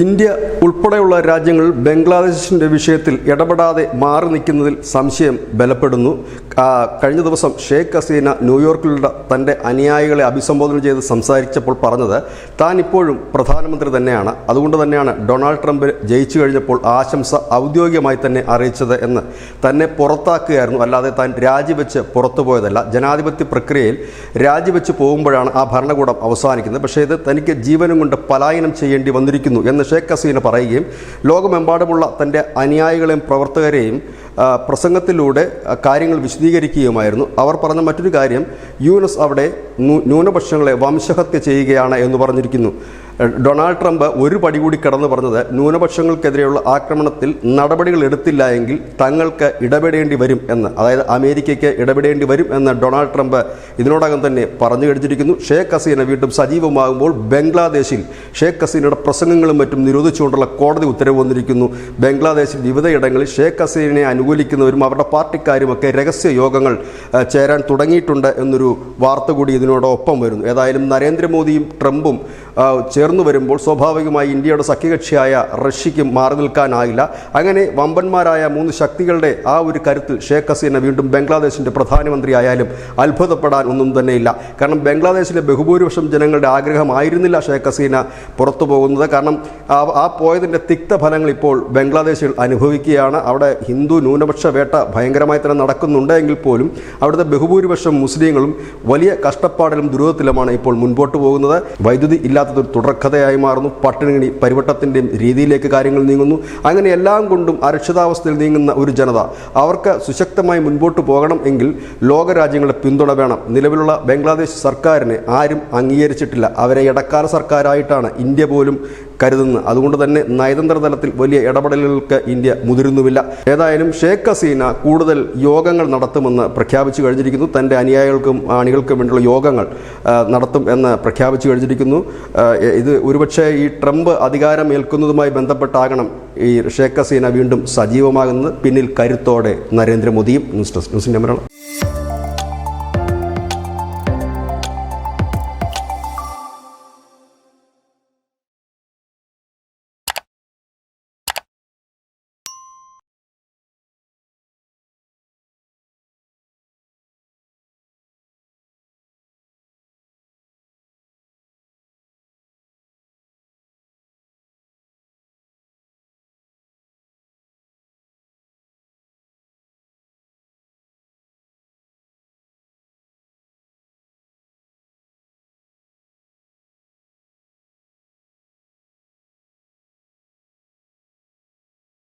India ഉൾപ്പെടെയുള്ള രാജ്യങ്ങൾ ബംഗ്ലാദേശിന്റെ വിഷയത്തിൽ ഇടപെടാതെ മാറി നിൽക്കുന്നതിൽ സംശയം ബലപ്പെടുന്നു. കഴിഞ്ഞ ദിവസം ഷെയ്ഖ് ഹസീന ന്യൂയോർക്കിലുള്ള തന്റെ അനുയായികളെ അഭിസംബോധന ചെയ്ത് സംസാരിച്ചപ്പോൾ പറഞ്ഞത് താൻ ഇപ്പോഴും പ്രധാനമന്ത്രി തന്നെയാണ്. അതുകൊണ്ട് തന്നെയാണ് ഡൊണാൾഡ് ട്രംപ് ജയിച്ചു കഴിഞ്ഞപ്പോൾ ആശംസ ഔദ്യോഗികമായി തന്നെ അറിയിച്ചത് എന്ന് തന്നെ പുറത്താക്കുകയായിരുന്നു. അല്ലാതെ താൻ രാജിവെച്ച് പുറത്തു പോയതല്ല. ജനാധിപത്യ പ്രക്രിയയിൽ രാജിവെച്ച് പോകുമ്പോഴാണ് ആ ഭരണകൂടം അവസാനിക്കുന്നത്. പക്ഷേ ഇത് തനിക്ക് ജീവനും കൊണ്ട് പലായനം ചെയ്യേണ്ടി വന്നിരിക്കുന്നു എന്ന് ഷേഖ് ഹസീന പറയുകയും ലോകമെമ്പാടുമുള്ള തന്റെ അനുയായികളെയും പ്രവർത്തകരെയും പ്രസംഗത്തിലൂടെ കാര്യങ്ങൾ വിശദീകരിക്കുകയുമായിരുന്നു. അവർ പറഞ്ഞ മറ്റൊരു കാര്യം യൂനസ് അവിടെ ന്യൂനപക്ഷങ്ങളെ വംശഹത്യ ചെയ്യുകയാണ് എന്ന് പറഞ്ഞിരിക്കുന്നു. ഡൊണാൾഡ് ട്രംപ് ഒരു പടി കൂടി കടന്നു പറഞ്ഞത് ന്യൂനപക്ഷങ്ങൾക്കെതിരെയുള്ള ആക്രമണത്തിൽ നടപടികൾ എടുത്തില്ല എങ്കിൽ തങ്ങൾക്ക് ഇടപെടേണ്ടി വരും എന്ന്. അതായത് അമേരിക്കയ്ക്ക് ഇടപെടേണ്ടി വരും എന്ന് ഡൊണാൾഡ് ട്രംപ് ഇതിനോടകം തന്നെ പറഞ്ഞു കഴിഞ്ഞിരിക്കുന്നു ഷേഖ് ഹസീന വീണ്ടും സജീവമാകുമ്പോൾ ബംഗ്ലാദേശിൽ ഷേഖ് ഹസീനയുടെ പ്രസംഗങ്ങളും മറ്റും നിരോധിച്ചുകൊണ്ടുള്ള കോടതി ഉത്തരവ് വന്നിരിക്കുന്നു. ബംഗ്ലാദേശിൽ വിവിധയിടങ്ങളിൽ ഷേഖ് ഹസീനെ അനുകൂലിക്കുന്നവരും അവരുടെ പാർട്ടിക്കാരുമൊക്കെ രഹസ്യ യോഗങ്ങൾ ചേരാൻ തുടങ്ങിയിട്ടുണ്ട് എന്നൊരു വാർത്ത കൂടി ഇതിനോടൊപ്പം വരുന്നു. ഏതായാലും നരേന്ദ്രമോദിയും ട്രംപും ആ, ചേർന്നു വരുമ്പോൾ സ്വാഭാവികമായി ഇന്ത്യയുടെ സഖ്യകക്ഷിയായ റഷ്യയ്ക്കും മാറി നിൽക്കാനായില്ല. അങ്ങനെ വമ്പന്മാരായ മൂന്ന് ശക്തികളുടെ ആ ഒരു കരുത്തിൽ ഷേഖ് ഹസീന വീണ്ടും ബംഗ്ലാദേശിന്റെ പ്രധാനമന്ത്രിയായാലും അത്ഭുതപ്പെടാൻ ഒന്നും തന്നെയില്ല. കാരണം ബംഗ്ലാദേശിലെ ബഹുഭൂരിപക്ഷം ജനങ്ങളുടെ ആഗ്രഹമായിരുന്നില്ല ഷേഖ് ഹസീന പുറത്തു പോകുന്നത്. കാരണം ആ പോയതിന്റെ പോയതിന്റെ തിക്തഫലങ്ങൾ ഇപ്പോൾ ബംഗ്ലാദേശിൽ അനുഭവിക്കുകയാണ്. അവിടെ ഹിന്ദു ന്യൂനപക്ഷ വേട്ട ഭയങ്കരമായി തന്നെ നടക്കുന്നുണ്ട് എങ്കിൽ പോലും അവിടുത്തെ ബഹുഭൂരിപക്ഷം മുസ്ലിങ്ങളും വലിയ കഷ്ടപ്പാടിലും ദുരിതത്തിലുമാണ് ഇപ്പോൾ മുൻപോട്ട് പോകുന്നത്. വൈദ്യുതി ഇല്ലാത്തതൊരു തുടർക്കഥയായി മാറുന്നു. പട്ടിണി പരിവട്ടത്തിന്റെയും രീതിയിലേക്ക് കാര്യങ്ങൾ നീങ്ങുന്നു. അങ്ങനെ എല്ലാം കൊണ്ടും അരക്ഷിതാവസ്ഥയിൽ നീങ്ങുന്ന ഒരു ജനത അവർക്ക് സുശക്തമായി മുൻപോട്ട് പോകണം എങ്കിൽ ലോകരാജ്യങ്ങളുടെ പിന്തുണ വേണം. നിലവിലുള്ള ബംഗ്ലാദേശ് സർക്കാരിനെ ആരും അംഗീകരിച്ചിട്ടില്ല. അവരെ ഇടക്കാല സർക്കാരായിട്ടാണ് ഇന്ത്യ പോലും കരുതുന്നത് അതുകൊണ്ട് തന്നെ നയതന്ത്ര തലത്തിൽ വലിയ ഇടപെടലുകൾക്ക് ഇന്ത്യ മുതിരുന്നുമില്ല. ഏതായാലും ഷേഖ് ഹസീന കൂടുതൽ യോഗങ്ങൾ നടത്തുമെന്ന് പ്രഖ്യാപിച്ചു കഴിഞ്ഞിരിക്കുന്നു. തന്റെ അനുയായികൾക്കും അണികൾക്കും വേണ്ടിയുള്ള യോഗങ്ങൾ നടത്തും എന്ന് പ്രഖ്യാപിച്ചു കഴിഞ്ഞിരിക്കുന്നു. ഇത് ഒരുപക്ഷെ ഈ ട്രംപ് അധികാരം ഏൽക്കുന്നതുമായി ബന്ധപ്പെട്ടാകണം ഈ ഷേഖ് ഹസീന വീണ്ടും സജീവമാകുന്നത്. പിന്നിൽ കരുത്തോടെ നരേന്ദ്രമോദിയും. ന്യൂസ് ഡെസ്ക് ന്യൂസിന്റെ മലയാളം.